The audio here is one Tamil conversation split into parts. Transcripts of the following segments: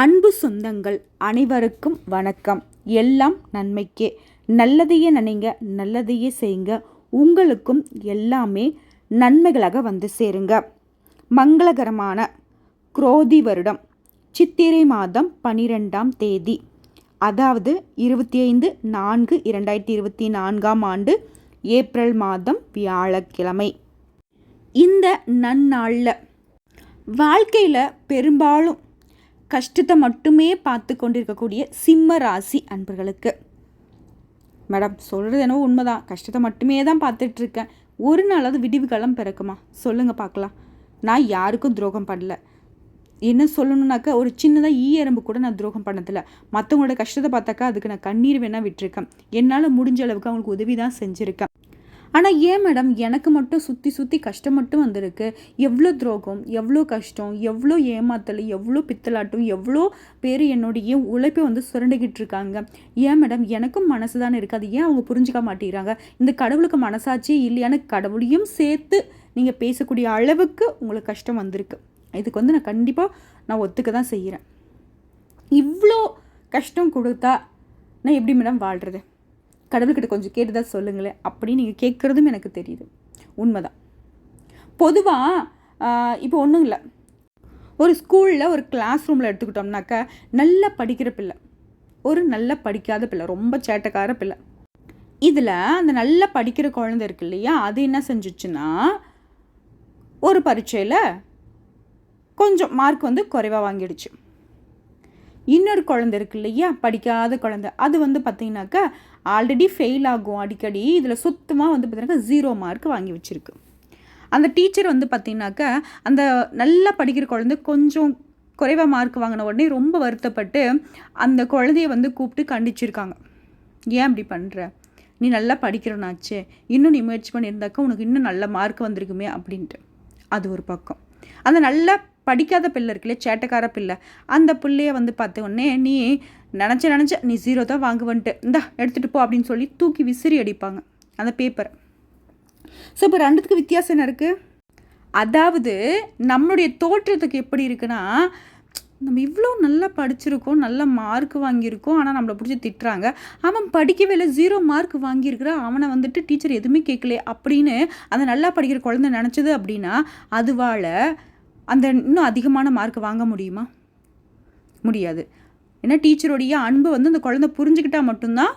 அன்பு சொந்தங்கள் அனைவருக்கும் வணக்கம். எல்லாம் நன்மைக்கே. நல்லதையே நினைங்க நல்லதையே செய்யுங்க. உங்களுக்கும் எல்லாமே நன்மைகளாக வந்து சேருங்க. மங்களகரமான குரோதி வருடம். சித்திரை மாதம் பனிரெண்டாம் தேதி. அதாவது இருபத்தி ஐந்து நான்கு இரண்டாயிரத்தி இருபத்தி நான்காம் ஆண்டு ஏப்ரல் மாதம் வியாழக்கிழமை. இந்த நன்னாளில் வாழ்க்கையில் பெரும்பாலும் கஷ்டத்தை மட்டுமே பார்த்து கொண்டிருக்கக்கூடிய சிம்ம ராசி அன்பர்களுக்கு. மேடம் சொல்கிறது என்னவோ உண்மைதான். கஷ்டத்தை மட்டுமே தான் பார்த்துட்ருக்கேன். ஒரு நாளாவது விடிவு காலம் பிறக்குமா? சொல்லுங்கள் பார்க்கலாம். நான் யாருக்கும் துரோகம் பண்ணல. என்ன சொல்லணுன்னாக்கா ஒரு சின்னதாக ஈ எறும்பு கூட நான் துரோகம் பண்ணதில்லை. மற்றவங்களோட கஷ்டத்தை பார்த்தாக்கா அதுக்கு நான் கண்ணீர் வேணால் விட்டுருக்கேன். என்னால் முடிஞ்ச அளவுக்கு அவங்களுக்கு உதவி தான் செஞ்சுருக்கேன். ஆனால் ஏன் மேடம் எனக்கு மட்டும் சுற்றி சுற்றி கஷ்டம் மட்டும் வந்திருக்கு. எவ்வளோ துரோகம் எவ்வளோ கஷ்டம் எவ்வளோ ஏமாத்தல் எவ்வளோ பித்தலாட்டம் எவ்வளோ பேர் என்னுடைய உழைப்பை வந்து சுரண்டுகிட்டு இருக்காங்க. ஏன் மேடம் எனக்கும் மனசு தானே இருக்குது அது ஏன் அவங்க புரிஞ்சுக்க மாட்டேங்கிறாங்க? இந்த கடவுளுக்கு மனசாட்சி இல்லையான்னு கடவுளையும் சேர்த்து நீங்கள் பேசக்கூடிய அளவுக்கு உங்களுக்கு கஷ்டம் வந்திருக்கு. இதுக்கு வந்து நான் கண்டிப்பாக நான் ஒத்துக்க தான் செய்கிறேன் இவ்வளோ கஷ்டம் கொடுத்தா நான் எப்படி மேடம் வாழ்கிறது கடவுள்கிட்ட கொஞ்சம் கேட்டு தான் சொல்லுங்களேன் அப்படின்னு நீங்கள் கேட்குறதும் எனக்கு தெரியுது. உண்மைதான். பொதுவாக இப்போ ஒன்றும் இல்லை. ஒரு ஸ்கூலில் ஒரு கிளாஸ் ரூமில் எடுத்துக்கிட்டோம்னாக்கா நல்லா படிக்கிற பிள்ளை. ஒரு நல்லா படிக்காத பிள்ளை ரொம்ப சேட்டைக்கார பிள்ளை. இதில் அந்த நல்லா படிக்கிற குழந்தை இருக்கு இல்லையா அது என்ன செஞ்சிச்சுன்னா ஒரு பரீட்சையில் கொஞ்சம் மார்க் வந்து குறைவாக வாங்கிடுச்சு. இன்னொரு குழந்தை இருக்கு இல்லையா? படிக்காத குழந்தை. அது வந்து பார்த்திங்கனாக்கா ஆல்ரெடி ஃபெயில் ஆகும் அடிக்கடி. இதில் சுத்தமாக வந்து பார்த்திங்கனாக்கா ஜீரோ மார்க் வாங்கி வச்சுருக்கு. அந்த டீச்சர் வந்து பார்த்திங்கனாக்கா அந்த நல்லா படிக்கிற குழந்தை கொஞ்சம் குறைவாக மார்க் வாங்கின உடனே ரொம்ப வருத்தப்பட்டு அந்த குழந்தைய வந்து கூப்பிட்டு கண்டிச்சிருக்காங்க. ஏன் அப்படி பண்ணுற நீ நல்லா படிக்கிறனாச்சே. இன்னும் நீ முயற்சி பண்ணியிருந்தாக்கா உனக்கு இன்னும் நல்ல மார்க் வந்திருக்குமே அப்படின்ட்டு. அது ஒரு பக்கம். அந்த நல்லா படிக்காத பிள்ளை இருக்குல்ல சேட்டைக்கார பிள்ளை. அந்த பிள்ளைய வந்து பார்த்த உடனே நீ நினச்ச நினச்ச நீ ஜீரோ தான் வாங்குவன்ட்டு. இந்தா எடுத்துகிட்டு போ அப்படின்னு சொல்லி தூக்கி விசிறி அடிப்பாங்க அந்த பேப்பர் ஸோ இப்போ ரெண்டுத்துக்கு வித்தியாசம் என்ன இருக்குது அதாவது நம்மளுடைய தோற்றத்துக்கு எப்படி இருக்குன்னா நம்ம இவ்வளோ நல்லா படிச்சிருக்கோம் நல்ல மார்க் வாங்கியிருக்கோம் ஆனால் நம்மளை பிடிச்சி திட்டுறாங்க. அவன் படிக்கவே இல்லை ஜீரோ மார்க் வாங்கியிருக்கிறான் அவனை வந்துட்டு டீச்சர் எதுவுமே கேட்கல அப்படின்னு அந்த நல்லா படிக்கிற குழந்தை நினச்சது அப்படின்னா அதுவால் அந்த இன்னும் அதிகமான மார்க் வாங்க முடியுமா? முடியாது. ஏன்னா டீச்சருடைய அன்பு வந்து அந்த குழந்தை புரிஞ்சுக்கிட்டால் மட்டும்தான்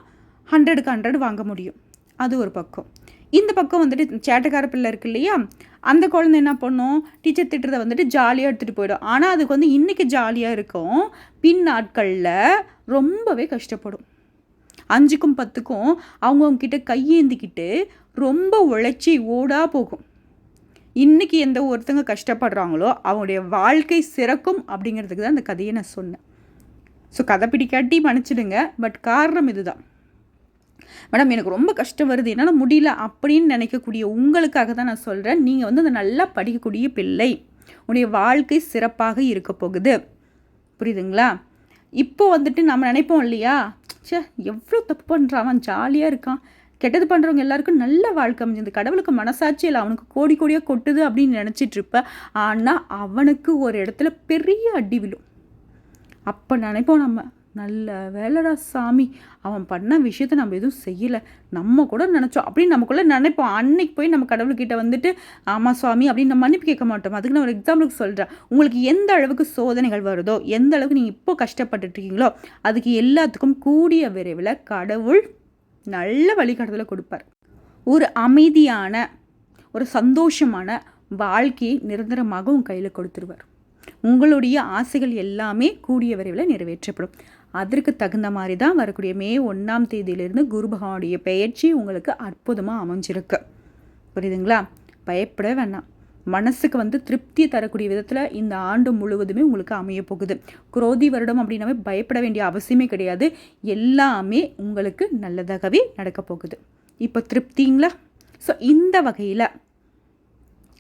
ஹண்ட்ரடுக்கு ஹண்ட்ரட் வாங்க முடியும். அது ஒரு பக்கம். இந்த பக்கம் வந்துட்டு சேட்டக்கார பிள்ளை இருக்கு இல்லையா? அந்த குழந்தை என்ன பண்ணும்? டீச்சர் திட்டுறதை வந்துட்டு ஜாலியாக எடுத்துகிட்டு போயிடும். ஆனால் அதுக்கு வந்து இன்றைக்கி ஜாலியாக இருக்கும். பின் நாட்களில் ரொம்பவே கஷ்டப்படும். அஞ்சுக்கும் பத்துக்கும் அவங்கவுங்க கிட்டே கையேந்திக்கிட்டு ரொம்ப உழைச்சி ஓடா போகும். இன்றைக்கி எந்த ஒருத்தங்க கஷ்டப்படுறாங்களோ அவங்களுடைய வாழ்க்கை சிறக்கும் அப்படிங்கிறதுக்கு தான் அந்த கதையை நான் சொன்னேன். ஸோ கதை பிடிக்காட்டி மன்னிச்சிடுங்க. பட் காரணம் இதுதான். மேடம் எனக்கு ரொம்ப கஷ்டம் வருது. என்னால் முடியல அப்படின்னு நினைக்கக்கூடிய உங்களுக்காக தான் நான் சொல்கிறேன் நீங்கள் வந்து அந்த நல்லா படிக்கக்கூடிய பிள்ளை. உடைய வாழ்க்கை சிறப்பாக இருக்க போகுது. புரியுதுங்களா? இப்போ வந்துட்டு நம்ம நினைப்போம் இல்லையா? சே எவ்வளோ தப்பு பண்ணுறான் ஜாலியாக இருக்கான். கெட்டது பண்ணுறவங்க எல்லாருக்கும் நல்ல வாழ்க்கை அமைஞ்சது கடவுளுக்கு மனசாட்சி இல்லை. அவனுக்கு கோடி கோடியாக கொட்டுது அப்படின்னு நினச்சிட்டு இருப்ப. ஆனால் அவனுக்கு ஒரு இடத்துல பெரிய அடி விழும். அப்போ நினைப்போம் நம்ம நல்ல வேலைடா சாமி. அவன் பண்ண விஷயத்த நம்ம எதுவும் செய்யலை. நம்ம கூட நினச்சோம் அப்படின்னு நமக்குள்ளே நினைப்போம். அன்னைக்கு போய் நம்ம கடவுள்கிட்ட வந்துட்டு ஆமாம் சுவாமி அப்படின்னு நம்ம மன்னிப்பு கேட்க மாட்டோம். அதுக்கு நான் ஒரு எக்ஸாம்பிளுக்கு சொல்கிறேன் உங்களுக்கு எந்த அளவுக்கு சோதனைகள் வருதோ எந்த அளவுக்கு நீங்கள் இப்போ கஷ்டப்பட்டுட்ருக்கீங்களோ அதுக்கு எல்லாத்துக்கும் கூடிய விரைவில் கடவுள் நல்ல வழிகாட்டுதலை கொடுப்பார். ஒரு அமைதியான ஒரு சந்தோஷமான வாழ்க்கையை நிரந்தரமாக உங்கள் கையில் கொடுத்துருவார். உங்களுடைய ஆசைகள் எல்லாமே கூடிய விரைவில் நிறைவேற்றப்படும். அதற்கு தகுந்த மாதிரி தான் வரக்கூடிய மே ஒன்றாம் தேதியிலிருந்து குரு பகவானுடைய பெயர்ச்சி உங்களுக்கு அற்புதமாக அமைஞ்சிருக்கு. புரியுதுங்களா? பயப்பட வேணாம். மனசுக்கு வந்து திருப்தியை தரக்கூடிய விதத்தில் இந்த ஆண்டு முழுவதுமே உங்களுக்கு அமைய போகுது. குரோதி வருடம் அப்படின்னாவே பயப்பட வேண்டிய அவசியமே கிடையாது. எல்லாமே உங்களுக்கு நல்லதாகவே நடக்க போகுது. இப்போ திருப்திங்களா? ஸோ இந்த வகையில்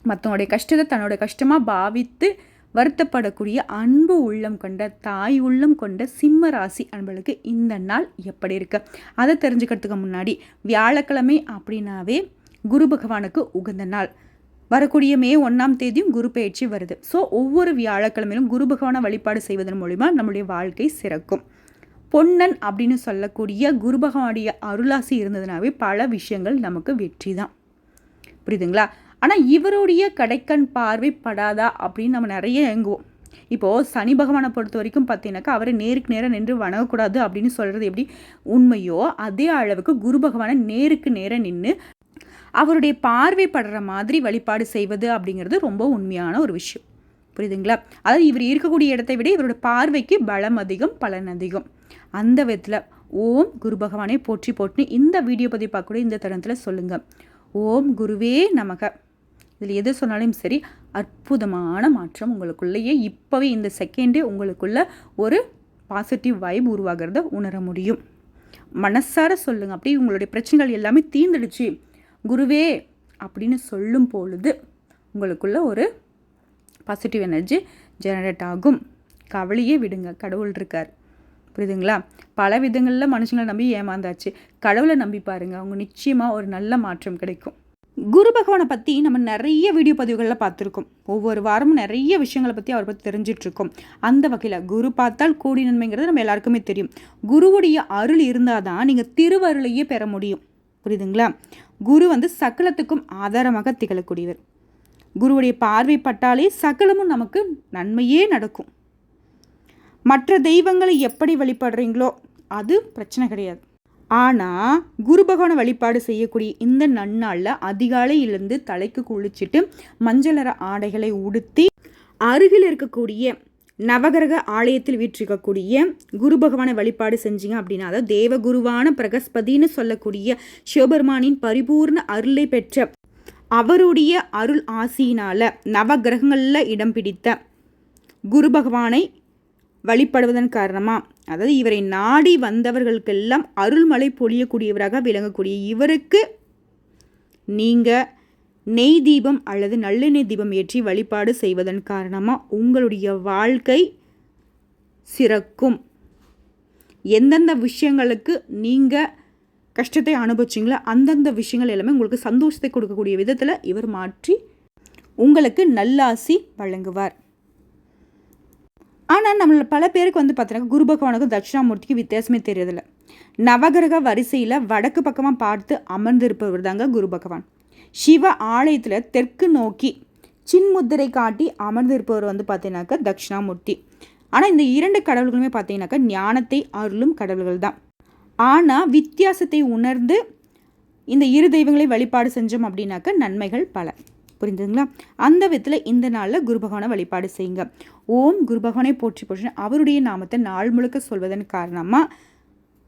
மற்றவங்களுடைய கஷ்டத்தை தன்னோட கஷ்டமாக பாவித்து வருத்தப்படக்கூடிய அன்பு உள்ளம் கொண்ட தாய் உள்ளம் கொண்ட சிம்ம ராசி அன்பளுக்கு இந்த நாள் எப்படி இருக்கு? அதை தெரிஞ்சுக்கிறதுக்கு முன்னாடி வியாழக்கிழமை அப்படின்னாவே குரு பகவானுக்கு உகந்த நாள். வரக்கூடிய மே ஒன்றாம் தேதியும் குரு பயிற்சி வருது. ஸோ ஒவ்வொரு வியாழக்கிழமையிலும் குரு பகவானை வழிபாடு செய்வதன் மூலிமா நம்முடைய வாழ்க்கை சிறக்கும். பொன்னன் அப்படின்னு சொல்லக்கூடிய குரு பகவானுடைய அருளாசி இருந்ததுனாவே பல விஷயங்கள் நமக்கு வெற்றி தான். புரியுதுங்களா? ஆனால் இவருடைய கடைக்கண் பார்வை படாதா அப்படின்னு நம்ம நிறைய இயங்குவோம் இப்போது சனி பகவானை பொறுத்த வரைக்கும் பார்த்தீங்கன்னாக்கா அவரை நேருக்கு நேராக நின்று வணங்கக்கூடாது அப்படின்னு சொல்கிறது எப்படி? உண்மையோ அதே அளவுக்கு குரு பகவானை நேருக்கு நேராக நின்று அவருடைய பார்வை படுற மாதிரி வழிபாடு செய்வது அப்படிங்கிறது ரொம்ப உண்மையான ஒரு விஷயம். புரியுதுங்களா? அதாவது இவர் இருக்கக்கூடிய இடத்தை விட இவரோட பார்வைக்கு பலம் அதிகம் பலன் அதிகம். அந்த விதத்தில் ஓம் குரு பகவானை போற்றி போற்றி இந்த வீடியோ பதிவு பார்க்கக்கூடிய இந்த தருணத்தில் சொல்லுங்கள் ஓம் குருவே நமக. இதில் எது சொன்னாலும் சரி அற்புதமான மாற்றம் உங்களுக்குள்ளேயே இப்போவே இந்த செகண்டே உங்களுக்குள்ள ஒரு பாசிட்டிவ் வைப் உருவாகிறத உணர முடியும். மனசார சொல்லுங்கள் அப்படி உங்களுடைய பிரச்சனைகள் எல்லாமே தீர்ந்துடுச்சு. குருவே அப்படின்னு சொல்லும் பொழுது உங்களுக்குள்ள ஒரு பாசிட்டிவ் எனர்ஜி ஜெனரேட் ஆகும். கவலையே விடுங்க கடவுள் இருக்கார். புரியுதுங்களா? பல விதங்களில் மனுஷங்களை நம்பி ஏமாந்தாச்சு. கடவுளை நம்பி பாருங்கள் அவங்க நிச்சயமாக ஒரு நல்ல மாற்றம் கிடைக்கும். குரு பகவானை பற்றி நம்ம நிறைய வீடியோ பதிவுகளில் பார்த்துருக்கோம். ஒவ்வொரு வாரமும் நிறைய விஷயங்களை பற்றி அவரை பற்றி தெரிஞ்சிட்ருக்கோம் அந்த வகையில் குரு பார்த்தால் கூடி நன்மைங்கிறது நம்ம எல்லாருக்குமே தெரியும். குருவுடைய அருள் இருந்தால் தான் நீங்கள் திருவருளையே பெற முடியும். புரியுதுங்களா? குரு வந்து சகலத்துக்கும் ஆதாரமாக திகழக்கூடியவர். குருவுடைய பார்வை பட்டாலே சகலமும் நமக்கு நன்மையே நடக்கும். மற்ற தெய்வங்களை எப்படி வழிபடுறீங்களோ அது பிரச்சனை கிடையாது. ஆனால் குரு பகவான வழிபாடு செய்யக்கூடிய இந்த நன்னாளில் அதிகாலையிலிருந்து தலைக்கு குளிச்சுட்டு மஞ்சளர ஆடைகளை உடுத்தி அருகில் இருக்கக்கூடிய நவகிரக ஆலயத்தில் வீற்றிருக்கக்கூடிய குரு பகவானை வழிபாடு செஞ்சீங்க அப்படின்னா அதாவது தேவகுருவான பிரகஸ்பதினு சொல்லக்கூடிய சிவபெருமானின் பரிபூர்ண அருளை பெற்ற அவருடைய அருள் ஆசியினால் நவகிரகங்களில் இடம் பிடித்த குரு பகவானை வழிபடுவதன் காரணமாக அதாவது இவரை நாடி வந்தவர்களுக்கெல்லாம் அருள்மலை பொழியக்கூடியவராக விளங்கக்கூடிய இவருக்கு நீங்கள் நெய் தீபம் அல்லது நல்லெண்ணெய் தீபம் ஏற்றி வழிபாடு செய்வதன் காரணமாக உங்களுடைய வாழ்க்கை சிறக்கும். எந்தெந்த விஷயங்களுக்கு நீங்கள் கஷ்டத்தை அனுபவிச்சிங்களோ அந்தந்த விஷயங்கள் எல்லாமே உங்களுக்கு சந்தோஷத்தை கொடுக்கக்கூடிய விதத்தில் இவர் மாற்றி உங்களுக்கு நல்லாசி வழங்குவார். ஆனால் நம்மள பல பேருக்கு வந்து பார்த்தீங்கன்னா குரு பகவானுக்கும் தட்சிணாமூர்த்திக்கு வித்தியாசமே தெரியறதில்ல. நவகிரக வரிசையில் வடக்கு பக்கமாக பார்த்து அமர்ந்திருப்பவர் தாங்க குரு பகவான். சிவ ஆலயத்தில் தெற்கு நோக்கி சின்முத்திரை காட்டி அமர்ந்திருப்பவர் வந்து பார்த்தீங்கன்னாக்கா தட்சிணாமூர்த்தி. ஆனால் இந்த இரண்டு கடவுள்களுமே பார்த்தீங்கன்னாக்கா ஞானத்தை அருளும் கடவுள்கள் தான் ஆனால் வித்தியாசத்தை உணர்ந்து இந்த இரு தெய்வங்களை வழிபாடு செஞ்சோம் அப்படின்னாக்கா நன்மைகள் பல. புரிஞ்சுதுங்களா? அந்த விதத்தில் இந்த நாளில் குரு பகவானை வழிபாடு செய்யுங்க. ஓம் குரு பகவானை போற்றி போற்றி அவருடைய நாமத்தை நாள் முழுக்க சொல்வதன் காரணமாக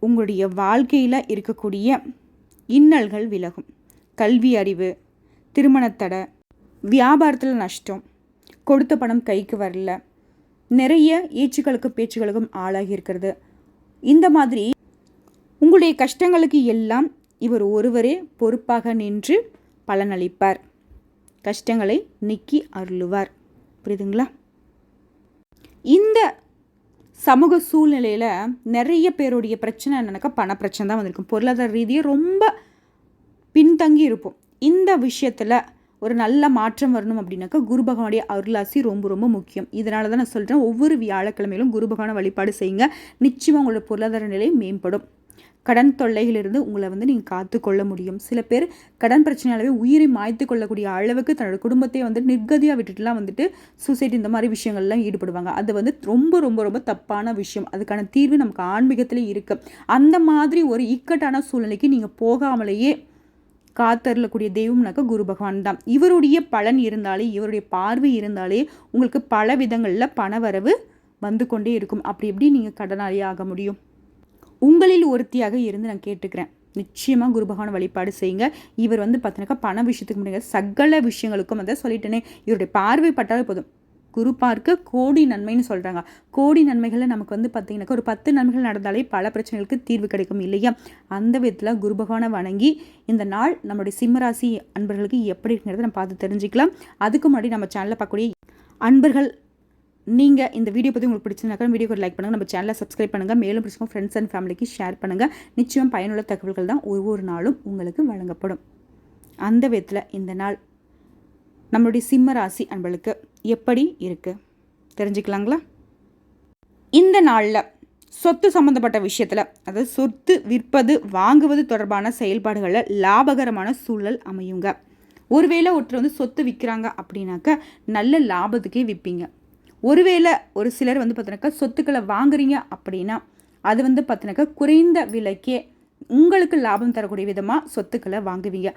உங்களுடைய வாழ்க்கையில் இருக்கக்கூடிய இன்னல்கள் விலகும். கல்வி அறிவு திருமணத்தடை வியாபாரத்தில் நஷ்டம் கொடுத்த பணம் கைக்கு வரல நிறைய ஏச்சுக்களுக்கும் பேச்சுக்களுக்கும் ஆளாகி இருக்கிறது. இந்த மாதிரி உங்களுடைய கஷ்டங்களுக்கு எல்லாம் இவர் ஒருவரே பொறுப்பாக நின்று பலனளிப்பார். கஷ்டங்களை நீக்கி அருளுவார். புரியுதுங்களா? இந்த சமூக சூழ்நிலையில் நிறைய பேருடைய பிரச்சனை என்னன்னாக்கா பண பிரச்சனை தான் வந்திருக்கும். பொருளாதார ரீதியாக ரொம்ப பின்தங்கி இருப்போம் இந்த விஷயத்தில் ஒரு நல்ல மாற்றம் வரணும் அப்படின்னாக்கா குரு பகவானுடைய அருளாசி ரொம்ப ரொம்ப முக்கியம். இதனால தான் நான் சொல்கிறேன் ஒவ்வொரு வியாழக்கிழமையிலும் குரு பகவானை வழிபாடு செய்யுங்க. நிச்சயமாக உங்களோட பொருளாதார நிலை மேம்படும். கடன் தொல்லைகளிலிருந்து உங்களை வந்து நீங்கள் காத்துக்கொள்ள முடியும். சில பேர் கடன் பிரச்சனையாலவே உயிரை மாய்த்து கொள்ளக்கூடிய அளவுக்கு தன்னோட குடும்பத்தை வந்து நிர்கதியாக விட்டுட்டுலாம் வந்துட்டு சூசைட் இந்த மாதிரி விஷயங்கள்லாம் ஈடுபடுவாங்க. அது வந்து ரொம்ப ரொம்ப ரொம்ப தப்பான விஷயம். அதுக்கான தீர்வு நமக்கு ஆன்மீகத்திலே இருக்குது அந்த மாதிரி ஒரு இக்கட்டான சூழ்நிலைக்கு நீங்கள் போகாமலேயே காத்தருளக்கூடிய தெய்வம்னாக்க குரு பகவான் தான். இவருடைய பலன் இருந்தாலே இவருடைய பார்வை இருந்தாலே உங்களுக்கு பல விதங்களில் பணவரவு வந்து கொண்டே இருக்கும். அப்படி எப்படி நீங்கள் கடனாளி ஆக முடியும்? உங்களில் ஒருத்தியாக இருந்து நான் கேட்டுக்கிறேன். நிச்சயமாக குரு பகவான் வழிபாடு செய்யுங்க. இவர் வந்து பார்த்தீங்கன்னாக்கா பண விஷயத்துக்கு முடியாது சகல விஷயங்களுக்கும் அதை சொல்லிட்டேனே. இவருடைய பார்வை பட்டாலே போதும். குரு பார்க்க கோடி நன்மைன்னு சொல்கிறாங்க கோடி நன்மைகளில் நமக்கு வந்து பார்த்திங்கனாக்கா ஒரு பத்து நன்மைகள் நடந்தாலே பல பிரச்சனைகளுக்கு தீர்வு கிடைக்கும் இல்லையா? அந்த விதத்தில் குரு பகவானை வணங்கி இந்த நாள் நம்மளுடைய சிம்மராசி அன்பர்களுக்கு எப்படி இருக்கிறத நம்ம பார்த்து தெரிஞ்சுக்கலாம். அதுக்கு முன்னாடி நம்ம சேனலில் பார்க்கக்கூடிய அன்பர்கள் நீங்கள் இந்த வீடியோ பற்றி உங்களுக்கு பிடிச்சிருந்தாக்கா வீடியோக்கு லைக் பண்ணுங்கள் நம்ம சேனலை சப்ஸ்கிரைப் பண்ணுங்கள் மேலும் பிடிச்சிக்கோ ஃப்ரெண்ட்ஸ் அண்ட் ஃபேமிலிக்கு ஷேர் பண்ணுங்கள் நிச்சயம் பயனுள்ள தகவல்கள் தான் ஒவ்வொரு நாளும் உங்களுக்கு வழங்கப்படும். அந்த விதத்தில் இந்த நாள் நம்மளுடைய சிம்ம ராசி அன்பளுக்கு எப்படி இருக்குது தெரிஞ்சுக்கலாங்களா? இந்த நாளில் சொத்து சம்மந்தப்பட்ட விஷயத்தில் அதாவது சொத்து விற்பது வாங்குவது தொடர்பான செயல்பாடுகளில் லாபகரமான சூழல் அமையுங்க. ஒருவேளை ஒருத்தர் வந்து சொத்து விற்கிறாங்க அப்படின்னாக்க நல்ல லாபத்துக்கே விற்பீங்க ஒருவேளை ஒரு சிலர் வந்து பார்த்தினாக்கா சொத்துக்களை வாங்குறீங்க அப்படின்னா அது வந்து பார்த்தினாக்கா குறைந்த விலைக்கே உங்களுக்கு லாபம் தரக்கூடிய விதமாக சொத்துக்களை வாங்குவீங்க.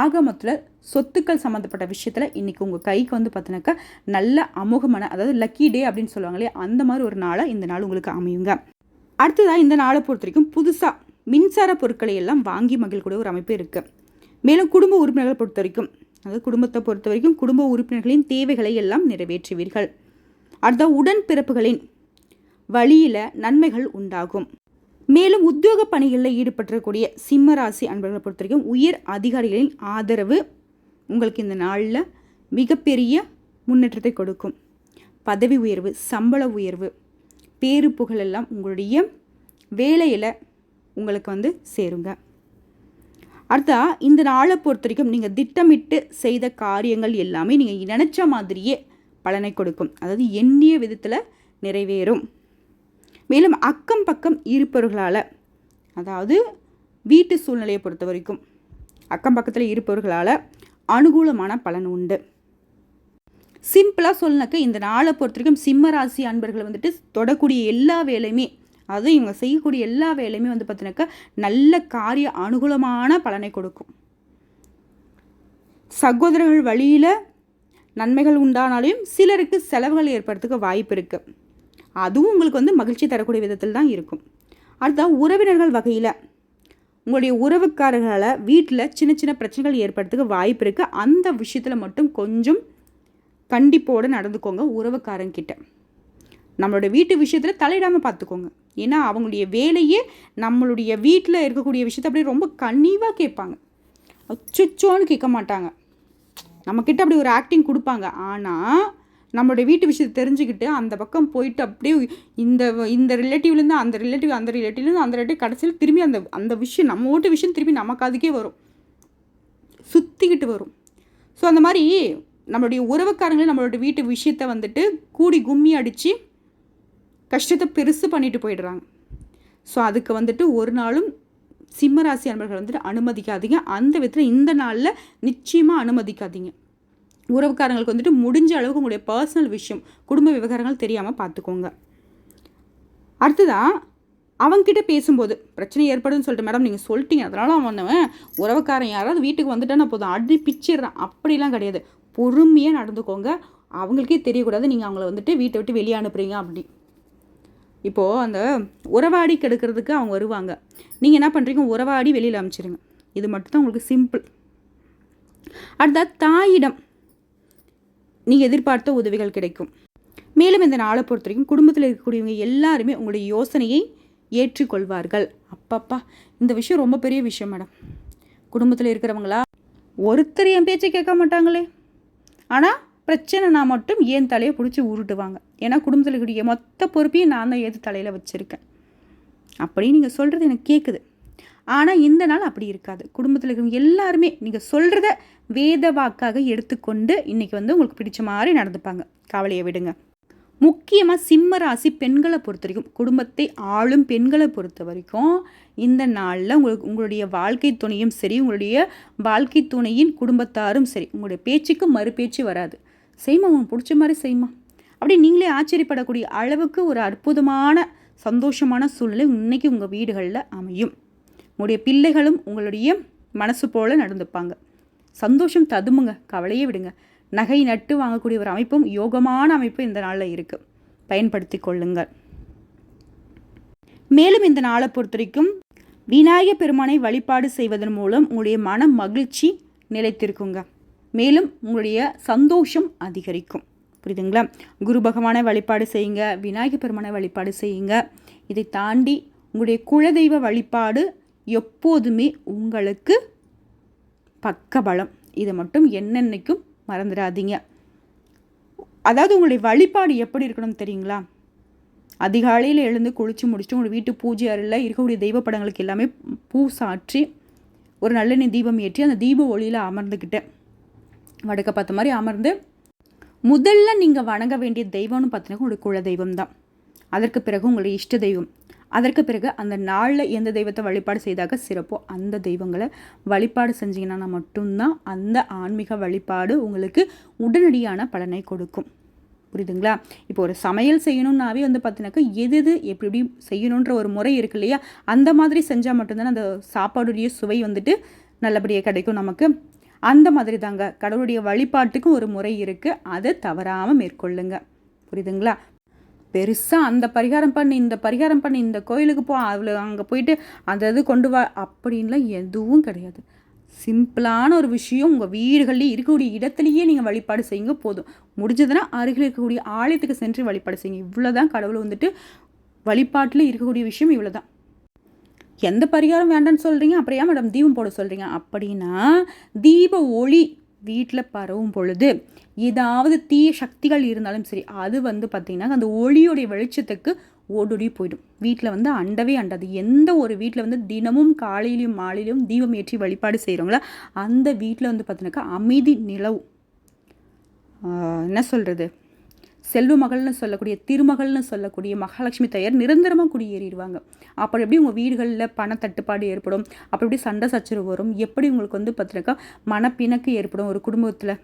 ஆக மொத்தத்தில் சொத்துக்கள் சம்மந்தப்பட்ட விஷயத்தில் இன்றைக்கி உங்கள் கைக்கு வந்து பார்த்தினாக்கா நல்ல அமுகமான அதாவது லக்கி டே அப்படின்னு சொல்லுவாங்களே அந்த மாதிரி ஒரு நாளாக இந்த நாள் உங்களுக்கு அமையுங்க. அடுத்ததாக இந்த நாளை பொறுத்த வரைக்கும் புதுசாக மின்சார பொருட்களை எல்லாம் வாங்கி மகிழக்கூடிய ஒரு அமைப்பு இருக்குது மேலும் குடும்ப உறுப்பினர்களை பொறுத்த வரைக்கும் அதாவது குடும்பத்தை பொறுத்த வரைக்கும் குடும்ப உறுப்பினர்களின் தேவைகளை எல்லாம் நிறைவேற்றுவீர்கள். அடுத்த உடன்பிறப்புகளின் வழியில் நன்மைகள் உண்டாகும். மேலும் உத்தியோக பணிகளில் ஈடுபட்டிருக்கக்கூடிய சிம்ம ராசி அன்பர்களை பொறுத்த வரைக்கும் உயர் அதிகாரிகளின் ஆதரவு உங்களுக்கு இந்த நாளில் மிகப்பெரிய முன்னேற்றத்தை கொடுக்கும். பதவி உயர்வு சம்பள உயர்வு பேரு புகழெல்லாம் உங்களுடைய வேலையில் உங்களுக்கு வந்து சேருங்க. அடுத்தா இந்த நாளை பொறுத்த வரைக்கும் நீங்கள் திட்டமிட்டு செய்த காரியங்கள் எல்லாமே நீங்கள் நினச்ச மாதிரியே பலனை கொடுக்கும். அதாவது எண்ணிய விதத்தில் நிறைவேறும். மேலும் அக்கம் பக்கம் இருப்பவர்களால் அதாவது வீட்டு சூழ்நிலையை பொறுத்த வரைக்கும் அக்கம் பக்கத்தில் இருப்பவர்களால் அனுகூலமான பலன் உண்டு. சிம்பிளாக சொல்லினாக்க இந்த நாளை பொறுத்த வரைக்கும் சிம்ம ராசி அன்பர்கள் வந்துட்டு தொடக்கூடிய எல்லா வேலையுமே அதுவும் இவங்க செய்யக்கூடிய எல்லா வேலையுமே வந்து பார்த்தீங்கன்னாக்கா நல்ல காரிய அனுகூலமான பலனை கொடுக்கும். சகோதரர்கள் வழியில் நன்மைகள் உண்டானாலையும் சிலருக்கு செலவுகள் ஏற்படுறதுக்கு வாய்ப்பு இருக்குது அதுவும் உங்களுக்கு வந்து மகிழ்ச்சி தரக்கூடிய விதத்தில் தான் இருக்கும். அடுத்த உறவினர்கள் வகையில். உங்களுடைய உறவுக்காரர்களை வீட்டில் சின்ன சின்ன பிரச்சனைகள் ஏற்படுறதுக்கு வாய்ப்பு இருக்குது அந்த விஷயத்தில் மட்டும் கொஞ்சம் கண்டிப்போடு நடந்துக்கோங்க உறவுக்காரங்கிட்ட. நம்மளோட வீட்டு விஷயத்தில் தலையிடாமல் பார்த்துக்கோங்க ஏன்னா அவங்களுடைய வேலையே நம்மளுடைய வீட்டில் இருக்கக்கூடிய விஷயத்த அப்படியே ரொம்ப கன்னிவாக கேட்பாங்க. அச்சுச்சோன்னு கேட்க மாட்டாங்க. நம்மக்கிட்ட அப்படி ஒரு ஆக்டிங் கொடுப்பாங்க. ஆனால் நம்மளுடைய வீட்டு விஷயத்தை தெரிஞ்சுக்கிட்டு அந்த பக்கம் போயிட்டு அப்படியே இந்த இந்த ரிலேட்டிவ்லேருந்து அந்த ரிலேட்டிவ் அந்த ரிலேட்டிவ்லேருந்து அந்த ரிலேட்டிவ் கடைசியில் திரும்பி அந்த அந்த விஷயம் நம்ம ஓட்டு விஷயம் திரும்பி நமக்கு அதுக்கே வரும். சுற்றிக்கிட்டு வரும். ஸோ அந்த மாதிரி நம்மளுடைய உறவுக்காரங்களே நம்மளோட வீட்டு விஷயத்தை வந்துட்டு கூடி கும்மி அடித்து கஷ்டத்தை பெருசு பண்ணிட்டு போயிடுறாங்க. ஸோ அதுக்கு வந்துட்டு ஒரு நாளும் சிம்மராசி அன்பர்கள் வந்துட்டு அனுமதிக்காதீங்க. அந்த விதத்தில் இந்த நாளில் நிச்சயமாக அனுமதிக்காதீங்க. உறவுக்காரங்களுக்கு வந்துட்டு முடிஞ்ச அளவுக்கு உங்களுடைய பர்சனல் விஷயம் குடும்ப விவகாரங்கள் தெரியாமல் பார்த்துக்கோங்க அடுத்ததாக அவங்கக்கிட்ட பேசும்போது பிரச்சனை ஏற்படுதுன்னு சொல்லிட்டு மேடம் நீங்கள் சொல்லிட்டீங்க அதனால் அவன் உறவுக்காரன் யாராவது வீட்டுக்கு வந்துட்டால் போதும் அடி பிச்சிடுறான் அப்படிலாம் கிடையாது. பொறுமையாக நடந்துக்கோங்க அவங்களுக்கே தெரியக்கூடாது நீங்கள் அவங்கள வந்துட்டு வீட்டை விட்டு வெளியே அனுப்புறீங்க அப்படி. இப்போது அந்த உறவாடி கெடுக்கிறதுக்கு அவங்க வருவாங்க. நீங்கள் என்ன பண்ணுறீங்க உறவாடி வெளியில் அனுப்பிச்சிருங்க. இது மட்டும்தான் உங்களுக்கு சிம்பிள் அடுத்த தாயிடம். நீங்கள் எதிர்பார்த்த உதவிகள் கிடைக்கும். மேலும் இந்த நாளை பொறுத்த வரைக்கும் குடும்பத்தில் இருக்கக்கூடியவங்க எல்லாருமே உங்களுடைய யோசனையை ஏற்றுக்கொள்வார்கள். அப்பப்பா இந்த விஷயம் ரொம்ப பெரிய விஷயம் மேடம். குடும்பத்தில் இருக்கிறவங்களா ஒருத்தர் என் பேச்சை கேட்க மாட்டாங்களே. ஆனால் பிரச்சனைனா மட்டும் ஏன் தலையை பிடிச்சி உருட்டுவாங்க. ஏன்னா குடும்பத்தில் இருக்கக்கூடிய மொத்த பொறுப்பையும் நான் தான் ஏது தலையில் வச்சுருக்கேன். அப்படின்னு நீங்கள் சொல்கிறது எனக்கு கேட்குது ஆனால் இந்த நாள் அப்படி இருக்காது. குடும்பத்தில் இருக்கிறவங்க எல்லாருமே நீங்கள் சொல்கிறத வேத வாக்காக எடுத்துக்கொண்டு இன்றைக்கி வந்து உங்களுக்கு பிடிச்ச மாதிரி நடந்துப்பாங்க. கவலையை விடுங்க. முக்கியமாக சிம்ம ராசி பெண்களை பொறுத்த வரைக்கும் குடும்பத்தை ஆளும் பெண்களை பொறுத்த வரைக்கும் இந்த நாளில் உங்களுக்கு உங்களுடைய வாழ்க்கை துணையும் சரி உங்களுடைய வாழ்க்கை துணையின் குடும்பத்தாரும் சரி உங்களுடைய பேச்சுக்கு மறுபேச்சு வராது. செய்மா உங்களுக்கு பிடிச்ச மாதிரி செய்மா. அப்படி நீங்களே ஆச்சரியப்படக்கூடிய அளவுக்கு ஒரு அற்புதமான சந்தோஷமான சூழ்நிலை இன்னைக்கு உங்கள் வீடுகளில் அமையும். உங்களுடைய பிள்ளைகளும் உங்களுடைய மனசு போல் நடந்துப்பாங்க. சந்தோஷம் ததுமுங்க கவலையே விடுங்க. நகை நட்டு வாங்கக்கூடிய ஒரு அமைப்பும் யோகமான அமைப்பு இந்த நாளில் இருக்குது பயன்படுத்தி கொள்ளுங்கள். மேலும் இந்த நாளை பொறுத்த வரைக்கும் விநாயக பெருமானை வழிபாடு செய்வதன் மூலம் உங்களுடைய மன மகிழ்ச்சி நிலைத்திருக்குங்க. மேலும் உங்களுடைய சந்தோஷம் அதிகரிக்கும். புரியுதுங்களா? குரு பகவானை வழிபாடு செய்யுங்க. விநாயகர் பெருமானை வழிபாடு செய்யுங்க. இதை தாண்டி உங்களுடைய குலதெய்வ வழிபாடு எப்போதுமே உங்களுக்கு பக்கபலம். இதை மட்டும் என்னென்னைக்கும் மறந்துடாதீங்க. அதாவது உங்களுடைய வழிபாடு எப்படி இருக்கணும் தெரியுங்களா? அதிகாலையில் எழுந்து குளித்து முடிச்சுட்டு உங்கள் வீட்டு பூஜை அறையில் இருக்கக்கூடிய தெய்வ படங்களுக்கு எல்லாமே பூ சாற்றி ஒரு நல்லெண்ணெய் தீபம் ஏற்றி அந்த தீப ஒளியில் அமர்ந்துக்கிட்டேன் வடக்க பார்த்த மாதிரி அமர்ந்து முதல்ல நீங்கள் வணங்க வேண்டிய தெய்வம்னு பார்த்தீங்கன்னா உங்களுடைய குல தெய்வம் தான் அதற்கு பிறகு உங்களுடைய இஷ்ட தெய்வம். அதற்கு பிறகு அந்த நாளில் எந்த தெய்வத்தை வழிபாடு செய்தாக சிறப்போ அந்த தெய்வங்களை வழிபாடு செஞ்சீங்கன்னா மட்டும்தான் அந்த ஆன்மீக வழிபாடு உங்களுக்கு உடனடியான பலனை கொடுக்கும். புரியுதுங்களா? இப்போ ஒரு சமையல் செய்யணும்னாவே வந்து பார்த்தீங்கன்னாக்கா எது எது எப்படி எப்படி செய்யணுன்ற ஒரு முறை இருக்கு இல்லையா? அந்த மாதிரி செஞ்சால் மட்டும்தானே அந்த சாப்பாடுடைய சுவை வந்துட்டு நல்லபடியாக கிடைக்கும் நமக்கு. அந்த மாதிரி தாங்க கடவுளுடைய வழிபாட்டுக்கும் ஒரு முறை இருக்குது அதை தவறாமல் மேற்கொள்ளுங்க. புரியுதுங்களா? பெருசாக அந்த பரிகாரம் பண்ணி இந்த பரிகாரம் பண்ணி இந்த கோயிலுக்கு போ அவ்வளோ அங்கே போயிட்டு அந்த இது கொண்டு வா அப்படின்லாம் எதுவும் கிடையாது. சிம்பிளான ஒரு விஷயம் உங்கள் வீடுகளில் இருக்கக்கூடிய இடத்துலையே நீங்கள் வழிபாடு செய்யுங்க போதும். முடிஞ்சதுன்னா அருகில் இருக்கக்கூடிய ஆலயத்துக்கு சென்று வழிபாடு செய்யுங்க. இவ்வளோ தான் கடவுள் வந்துட்டு வழிபாட்டில் இருக்கக்கூடிய விஷயம் இவ்வளோ தான் எந்த பரிகாரம் வேண்டாம்னு சொல்கிறீங்க அப்படியா மேடம் தீபம் போட சொல்கிறீங்க அப்படின்னா தீப ஒளி வீட்டில் பரவும் பொழுது ஏதாவது தீய சக்திகள் இருந்தாலும் சரி அது வந்து பார்த்திங்கன்னா அந்த ஒளியோடைய வெளிச்சத்துக்கு ஓடோடி போயிடும். வீட்டில் வந்து அண்டவே அண்டாது. எந்த ஒரு வீட்டில் வந்து தினமும் காலையிலையும் மாலையிலும் தீபம் ஏற்றி வழிபாடு செய்கிறவங்கள அந்த வீட்டில் வந்து பார்த்தினாக்கா அமைதி நிலவு. என்ன சொல்கிறது செல்வ மகள்னு சொல்லக்கூடிய திருமகள்னு சொல்லக்கூடிய மகாலட்சுமி தயார் நிரந்தரமாக குடியேறிடுவாங்க. அப்படி எப்படி உங்கள் வீடுகளில் பண தட்டுப்பாடு ஏற்படும்? அப்படி எப்படி சண்டை சச்சரவு வரும்? எப்படி உங்களுக்கு வந்து பார்த்தினாக்கா மனப்பிணக்கு ஏற்படும் ஒரு குடும்பத்தில்?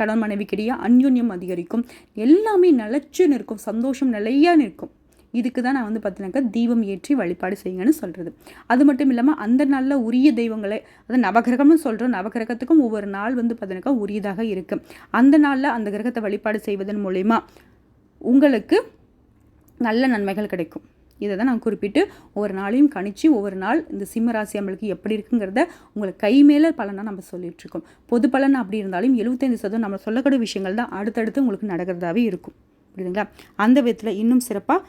கணவன் மனைவிக்கிடையே அந்யோன்யம் அதிகரிக்கும். எல்லாமே நிலச்சுன்னு இருக்கும் சந்தோஷம் நிலையாக நிற்கும். இதுக்கு தான் நான் வந்து பார்த்தீங்கன்னாக்கா தீபம் ஏற்றி வழிபாடு செய்யுங்கன்னு சொல்கிறது அது மட்டும் இல்லாமல் அந்த நாளில் உரிய தெய்வங்களை அது நவகிரகம்னு சொல்கிறோம் நவகிரகத்துக்கும் ஒவ்வொரு நாள் வந்து பார்த்தீங்கன்னாக்கா உரியதாக இருக்குது அந்த நாளில் அந்த கிரகத்தை வழிபாடு செய்வதன் மூலயமா உங்களுக்கு நல்ல நன்மைகள் கிடைக்கும். இதை தான் நான் குறிப்பிட்டு ஒவ்வொரு நாளையும் கணிச்சு ஒவ்வொரு நாள் இந்த சிம்ம ராசி நம்மளுக்கு எப்படி இருக்குங்கிறத உங்களுக்கு கை மேலே பலனாக நம்ம சொல்லிகிட்ருக்கோம் பொது பலன் அப்படி இருந்தாலும் எழுபத்தைந்து சதவீதம் நம்ம சொல்லக்கூடிய விஷயங்கள் தான் அடுத்தடுத்து உங்களுக்கு நடக்கிறதாவே இருக்கும். புரியுதுங்களா? அந்த விதத்தில் இன்னும் சிறப்பாக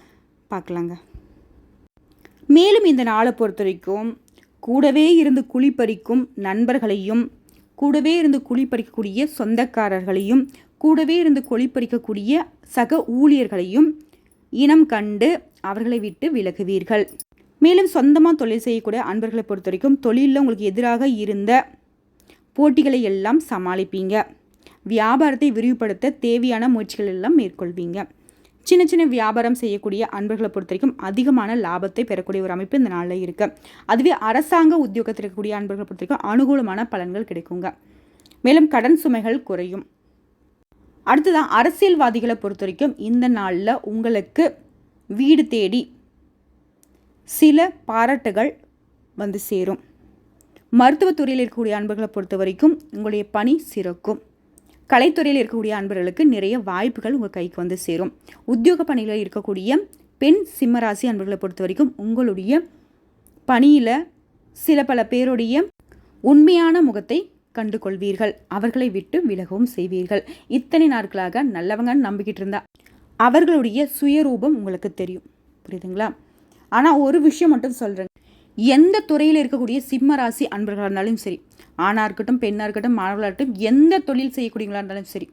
பார்க்கலாங்க. மேலும் இந்த நாளை பொறுத்த வரைக்கும் கூடவே இருந்து குழிப்பறிக்கும் நண்பர்களையும் கூடவே இருந்து குழிப்பறிக்கக்கூடிய சொந்தக்காரர்களையும் கூடவே இருந்து குழிப்பறிக்கக்கூடிய சக ஊழியர்களையும் இனம் கண்டு அவர்களை விட்டு விலகுவீர்கள். மேலும் சொந்தமாக தொழில் செய்யக்கூடிய அன்பர்களை பொறுத்த வரைக்கும் தொழிலில் உங்களுக்கு எதிராக இருந்த போட்டிகளை எல்லாம் சமாளிப்பீங்க. வியாபாரத்தை விரிவுபடுத்த தேவையான முயற்சிகள் எல்லாம் மேற்கொள்வீங்க. சின்ன சின்ன வியாபாரம் செய்யக்கூடிய அன்பர்களை பொறுத்த வரைக்கும் அதிகமான லாபத்தை பெறக்கூடிய ஒரு அமைப்பு இந்த நாளில் இருக்குது அதுவே அரசாங்க உத்தியோகத்தில் இருக்கக்கூடிய அன்பர்களை பொறுத்த வரைக்கும் அனுகூலமான பலன்கள் கிடைக்குங்க. மேலும் கடன் சுமைகள் குறையும். அடுத்ததான் அரசியல்வாதிகளை பொறுத்த வரைக்கும் இந்த நாளில் உங்களுக்கு வீடு தேடி சில பாராட்டுகள் வந்து சேரும். மருத்துவத்துறையில் இருக்கக்கூடிய அன்பர்களை பொறுத்த வரைக்கும் உங்களுடைய பணி சிறக்கும். கலைத்துறையில் இருக்கக்கூடிய அன்பர்களுக்கு நிறைய வாய்ப்புகள் உங்கள் கைக்கு வந்து சேரும். உத்தியோக பணியில் இருக்கக்கூடிய பெண் சிம்மராசி அன்பர்களை பொறுத்த வரைக்கும் உங்களுடைய பணியில் சில பல பேருடைய உண்மையான முகத்தை கண்டு கொள்வீர்கள் அவர்களை விட்டு விலகவும் செய்வீர்கள். இத்தனை நாட்களாக நல்லவங்கன்னு நம்பிக்கிட்டு இருந்தா அவர்களுடைய சுயரூபம் உங்களுக்கு தெரியும். புரியுதுங்களா? ஆனால் ஒரு விஷயம் மட்டும் சொல்கிறேன் எந்த துறையில் இருக்கக்கூடிய சிம்ம ராசி அன்பர்களாக இருந்தாலும் சரி ஆணாக இருக்கட்டும் பெண்ணாக இருக்கட்டும் மாணவர்களாக இருக்கட்டும் எந்த தொழில் செய்யக்கூடியவங்களாக இருந்தாலும் சரி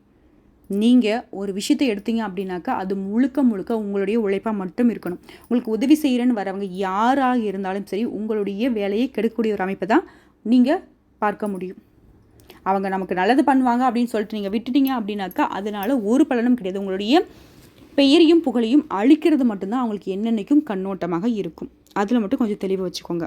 நீங்கள் ஒரு விஷயத்தை எடுத்தீங்க அப்படின்னாக்கா அது முழுக்க முழுக்க உங்களுடைய உழைப்பாக மட்டும் இருக்கணும். உங்களுக்கு உதவி செய்கிறேன்னு வரவங்க யாராக இருந்தாலும் சரி உங்களுடைய வேலையை கெடுக்கக்கூடிய ஒரு அமைப்பை தான் நீங்கள் பார்க்க முடியும். அவங்க நமக்கு நல்லது பண்ணுவாங்க அப்படின்னு சொல்லிட்டு நீங்கள் விட்டுட்டீங்க அப்படின்னாக்கா அதனால் ஒரு பலனும் கிடையாது. உங்களுடைய பெயரையும் புகழையும் அழிக்கிறது மட்டும்தான் அவங்களுக்கு என்னென்னைக்கும் கண்ணோட்டமாக இருக்கும். அதில் மட்டும் கொஞ்சம் தெளிவாக வச்சுக்கோங்க.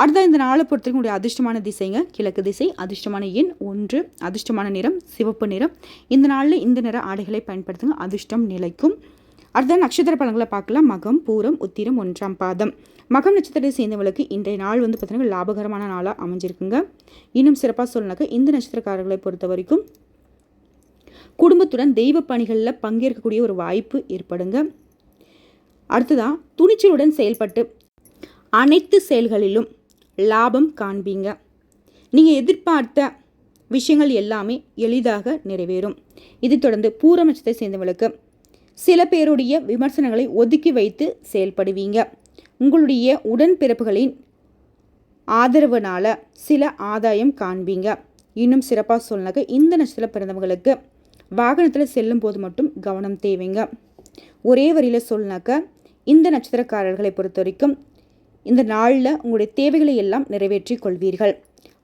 அடுத்த இந்த நாளை பொறுத்தவரைக்கும் உடைய அதிர்ஷ்டமான திசைங்க கிழக்கு திசை அதிர்ஷ்டமான எண் ஒன்று அதிர்ஷ்டமான நிறம் சிவப்பு நிறம். இந்த நாளில் இந்த நிற ஆடைகளை பயன்படுத்துங்க அதிர்ஷ்டம் நிலைக்கும். அடுத்த நட்சத்திர பழங்களை பார்க்கலாம். மகம் பூரம் உத்திரம் ஒன்றாம் பாதம். மகம் நட்சத்திரத்தை சேர்ந்தவங்களுக்கு இன்றைய நாள் வந்து பார்த்திங்கன்னா லாபகரமான நாளாக அமைஞ்சிருக்குங்க. இன்னும் சிறப்பாக சொல்லணாக்கா இந்த நட்சத்திரக்காரர்களை பொறுத்த வரைக்கும் குடும்பத்துடன் தெய்வ பணிகளில் பங்கேற்கக்கூடிய ஒரு வாய்ப்பு ஏற்படுங்க. அடுத்ததான் துணிச்சலுடன் செயல்பட்டு அனைத்து செயல்களிலும் லாபம் காண்பீங்க. நீங்கள் எதிர்பார்த்த விஷயங்கள் எல்லாமே எளிதாக நிறைவேறும். இது தொடர்ந்து பூரமச்சத்தை சேர்ந்தவளுக்கு சில பேருடைய விமர்சனங்களை ஒதுக்கி வைத்து செயல்படுவீங்க. உங்களுடைய உடன்பிறப்புகளின் ஆதரவுனால சில ஆதாயம் காண்பீங்க. இன்னும் சிறப்பாக சொன்னாக்க இந்த நட்சத்திர பிறந்தவங்களுக்கு வாகனத்தில் செல்லும் போது மட்டும் கவனம் தேவைங்க. ஒரே வரியில் சொன்னாக்க இந்த நட்சத்திரக்காரர்களை பொறுத்த வரைக்கும் இந்த நாளில் உங்களுடைய தேவைகளை எல்லாம் நிறைவேற்றி கொள்வீர்கள்.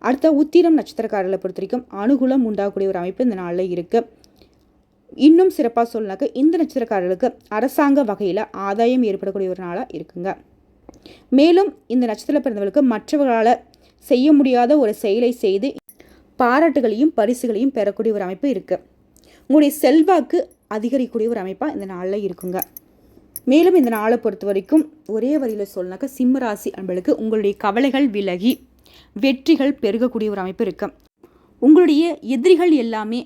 அடுத்த உத்திரம் நட்சத்திரக்காரர்களை பொறுத்த வரைக்கும் அனுகூலம் உண்டாகக்கூடிய ஒரு அமைப்பு இந்த நாளில் இருக்குது இன்னும் சிறப்பாக சொல்லினாக்க இந்த நட்சத்திரக்காரர்களுக்கு அரசாங்க வகையில் ஆதாயம் ஏற்படக்கூடிய ஒரு நாளாக இருக்குங்க. மேலும் இந்த நட்சத்திரத்தில் பிறந்தவர்களுக்கு மற்றவர்களால் செய்ய முடியாத ஒரு செயலை செய்து பாராட்டுகளையும் பரிசுகளையும் பெறக்கூடிய ஒரு அமைப்பு இருக்குது உங்களுடைய செல்வாக்கு அதிகரிக்கக்கூடிய ஒரு அமைப்பாக இந்த நாளில் இருக்குங்க. மேலும் இந்த நாளை பொறுத்த வரைக்கும் ஒரே வரியில் சொல்லனாக்க சிம்ம ராசி அன்பளுக்கு உங்களுடைய கவலைகள் விலகி வெற்றிகள் பெருகக்கூடிய ஒரு அமைப்பு இருக்கு. உங்களுடைய எதிரிகள் எல்லாமே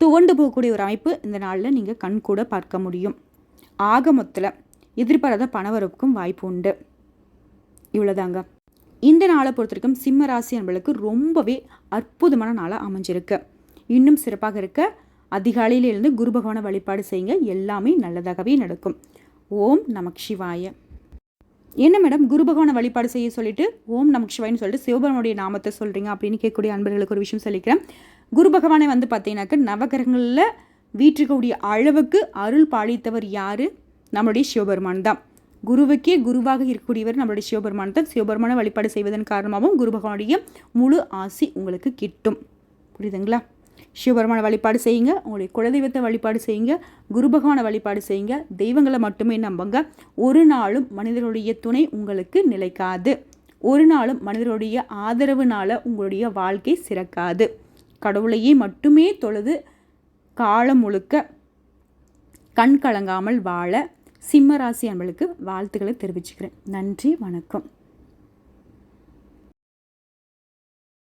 துவண்டு போகக்கூடிய ஒரு அமைப்பு இந்த நாளில் நீங்கள் கண் கூட பார்க்க முடியும். ஆக மொத்தத்தில் எதிர்பாராத பணவரவுக்கும் வாய்ப்பு உண்டு. இவ்வளோதாங்க இந்த நாளை பொறுத்த வரைக்கும் சிம்ம ராசி அன்பளுக்கு ரொம்பவே அற்புதமான நாளாக அமைஞ்சிருக்கு. இன்னும் சிறப்பாக இருக்க அதிகாலையில் இருந்து குரு பகவானை வழிபாடு செய்யுங்க. எல்லாமே நல்லதாகவே நடக்கும். ஓம் நமக் சிவாய. என்ன மேடம்? குரு பகவானை வழிபாடு செய்ய சொல்லிட்டு ஓம் நமக் சிவாயின்னு சொல்லிட்டு சிவபெருமானுடைய நாமத்தை சொல்கிறீங்க அப்படின்னு கேட்கக்கூடிய அன்பர்களுக்கு ஒரு விஷயம் சொல்லிக்கிறேன். குரு பகவானை வந்து பார்த்தீங்கன்னாக்க நவகிரகங்களில் வீற்றிருக்கக்கூடிய அளவுக்கு அருள் பாலித்தவர் யார்? நம்மளுடைய சிவபெருமான் தான். குருவுக்கே குருவாக இருக்கக்கூடியவர் நம்மளுடைய சிவபெருமான் தான். சிவபெருமானை வழிபாடு செய்வதன் காரணமாகவும் குரு பகவானுடைய முழு ஆசி உங்களுக்கு கிட்டும். புரியுதுங்களா? சிவபெருமான வழிபாடு செய்யுங்க. உங்களுடைய குலதெய்வத்தை வழிபாடு செய்யுங்க. குரு பகவானை வழிபாடு செய்யுங்க. தெய்வங்களை மட்டுமே நம்புங்க. ஒரு நாளும் மனிதனுடைய துணை உங்களுக்கு நிலைக்காது. ஒரு நாளும் மனிதனுடைய ஆதரவுனால உங்களுடைய வாழ்க்கை சிறக்காது. கடவுளையே மட்டுமே தொழுது காலம் முழுக்க கண் கலங்காமல் வாழ சிம்மராசி அன்பளுக்கு வாழ்த்துக்களை தெரிவிச்சுக்கிறேன். நன்றி வணக்கம்.